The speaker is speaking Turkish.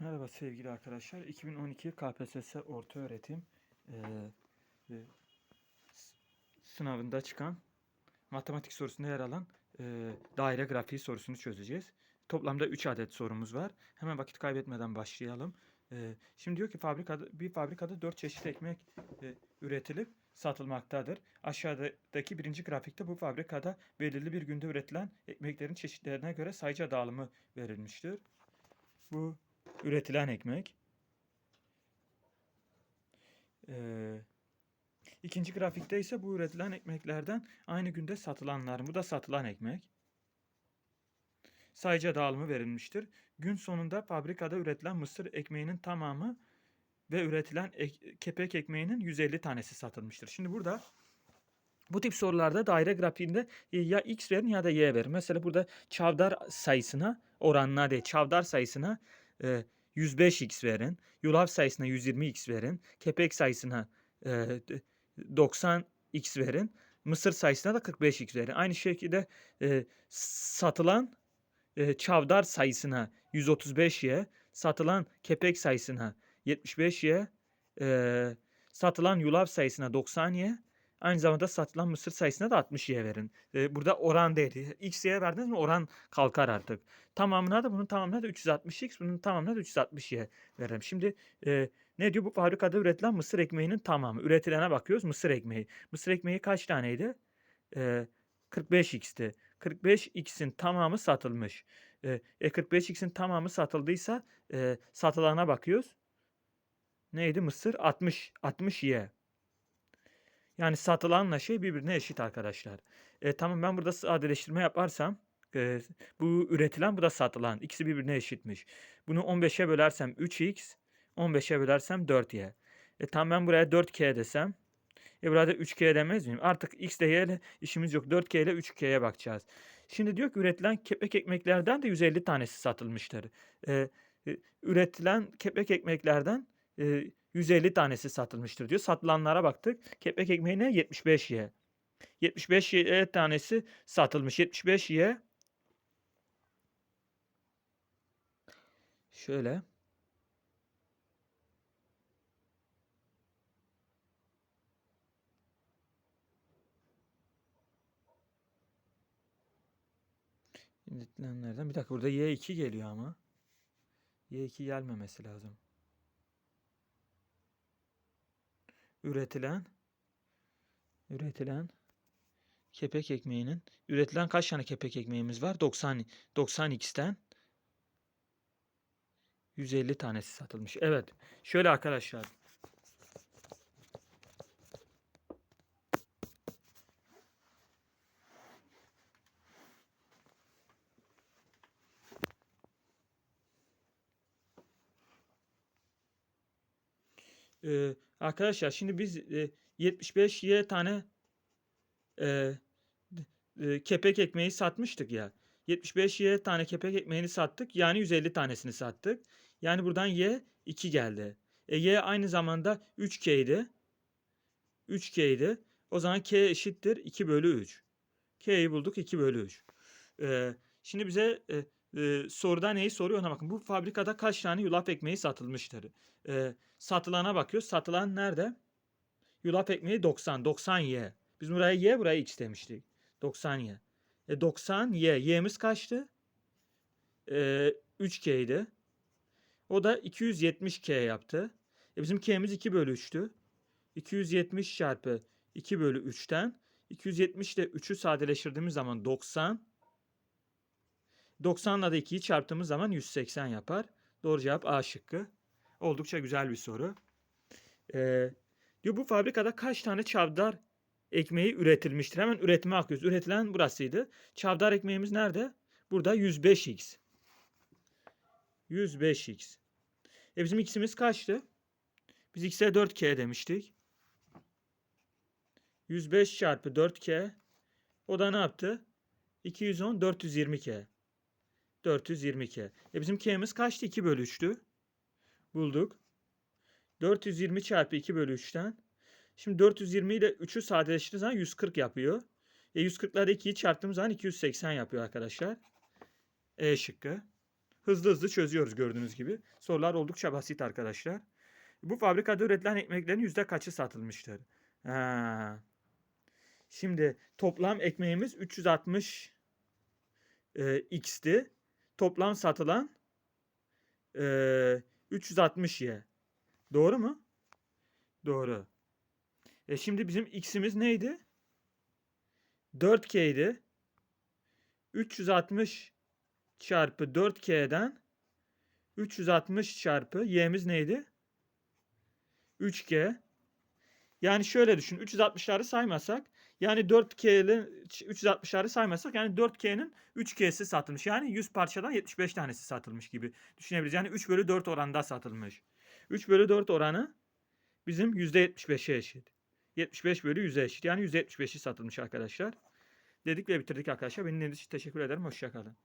Merhaba sevgili arkadaşlar. 2012 KPSS orta öğretim e, s- sınavında çıkan matematik sorusunda yer alan eee, daire grafiği sorusunu çözeceğiz. Toplamda 3 adet sorumuz var. Hemen vakit kaybetmeden başlayalım. Eee, şimdi diyor ki fabrikada bir fabrikada 4 çeşit ekmek e, üretilip satılmaktadır. Aşağıdaki birinci grafikte bu fabrikada belirli bir günde üretilen ekmeklerin çeşitlerine göre sayıca dağılımı verilmiştir. Bu üretilen ekmek. Ee, ikinci grafikte ise bu üretilen ekmeklerden aynı günde satılanlar. Bu da satılan ekmek. Sayıca dağılımı verilmiştir. Gün sonunda fabrikada üretilen mısır ekmeğinin tamamı ve üretilen ek- kepek ekmeğinin 150 tanesi satılmıştır. Şimdi burada bu tip sorularda daire grafiğinde ya x verin ya da y verin. Mesela burada çavdar sayısına oranına değil çavdar sayısına e, 105x verin. Yulaf sayısına 120x verin. Kepek sayısına e, d- 90x verin. Mısır sayısına da 45x verin. Aynı şekilde satılan çavdar sayısına 135y, satılan kepek sayısına 75y, e, satılan yulaf sayısına 90y, aynı zamanda satılan mısır sayısına da 60y verin. E, burada oran değil. X, y verdiniz mi oran kalkar artık. Tamamına da bunun tamamına da 360x, bunun tamamına da 360y verelim. Şimdi e, ne diyor bu fabrikada üretilen mısır ekmeğinin tamamı. Üretilene bakıyoruz mısır ekmeği. Mısır ekmeği kaç taneydi? E, 45x'ti. 45x'in tamamı satılmış. E, e 45x'in tamamı satıldıysa e, satılana bakıyoruz. Neydi mısır? 60 60y. Yani satılanla şey birbirine eşit arkadaşlar. E, tamam ben burada sadeleştirme yaparsam e, bu üretilen bu da satılan. İkisi birbirine eşitmiş. Bunu 15'e bölersem 3x, 15'e bölersem 4y. E tamam ben buraya 4k desem. E burada 3k demez miyim? Artık x ile y ile işimiz yok. 4k ile 3k'ye bakacağız. Şimdi diyor ki üretilen kepek ekmeklerden de 150 tanesi satılmıştır. E, e, üretilen kepek ekmeklerden e, 150 tanesi satılmıştır diyor. Satılanlara baktık. Kepek ekmeğine 75y. 75y tanesi satılmış. 75y şöyle üretilenlerden bir dakika burada y2 geliyor ama. y2 gelmemesi lazım. Üretilen üretilen kepek ekmeğinin üretilen kaç tane kepek ekmeğimiz var? 90 90x'ten 150 tanesi satılmış. Evet. Şöyle arkadaşlar. Ee, arkadaşlar şimdi biz e, 75y tane e, e, kepek ekmeği satmıştık ya. 75y tane kepek ekmeğini sattık. Yani 150 tanesini sattık. Yani buradan y 2 geldi. E, y aynı zamanda 3k idi. 3k idi. O zaman k eşittir 2 bölü 3. K'yi bulduk 2 bölü 3. E, şimdi bize e, e, soruda neyi soruyor ona bakın. Bu fabrikada kaç tane yulaf ekmeği satılmıştır? E, satılana bakıyoruz. Satılan nerede? Yulaf ekmeği 90. 90y. Biz buraya y buraya x demiştik. 90y. E 90y. Y'miz kaçtı? E, 3k idi. O da 270k yaptı. E bizim k'miz 2 bölü 3'tü. 270 çarpı 2 bölü 3'ten 270 ile 3'ü sadeleştirdiğimiz zaman 90. 90 ile de 2'yi çarptığımız zaman 180 yapar. Doğru cevap A şıkkı. Oldukça güzel bir soru. Ee, diyor bu fabrikada kaç tane çavdar ekmeği üretilmiştir? Hemen üretime akıyoruz. Üretilen burasıydı. Çavdar ekmeğimiz nerede? Burada 105x. 105x. E bizim x'imiz kaçtı? Biz x'e 4k demiştik. 105 çarpı 4k. O da ne yaptı? 210, 420k. 420k. E bizim k'miz kaçtı? 2 bölü 3'tü. Bulduk. 420 çarpı 2 bölü 3'ten. Şimdi 420 ile 3'ü sadeleştirdiğimiz zaman 140 yapıyor. E 140'ları 2'yi çarptığımız zaman 280 yapıyor arkadaşlar. E şıkkı. hızlı hızlı çözüyoruz gördüğünüz gibi. Sorular oldukça basit arkadaşlar. Bu fabrikada üretilen ekmeklerin yüzde kaçı satılmıştır? Ha. Şimdi toplam ekmeğimiz 360 e, x'ti. Toplam satılan e, 360 y. Doğru mu? Doğru. E şimdi bizim x'imiz neydi? 4k idi. 360 çarpı 4k'den 360 çarpı y'miz neydi? 3g. Yani şöyle düşün. 360'ları saymasak yani 4K'li 360'ları saymasak yani 4K'nin 3K'si satılmış. Yani 100 parçadan 75 tanesi satılmış gibi düşünebiliriz. Yani 3 bölü 4 oranda satılmış. 3 bölü 4 oranı bizim %75'e eşit. 75 bölü 100'e eşit. Yani %75'i satılmış arkadaşlar. Dedik ve bitirdik arkadaşlar. Beni için teşekkür ederim. Hoşçakalın.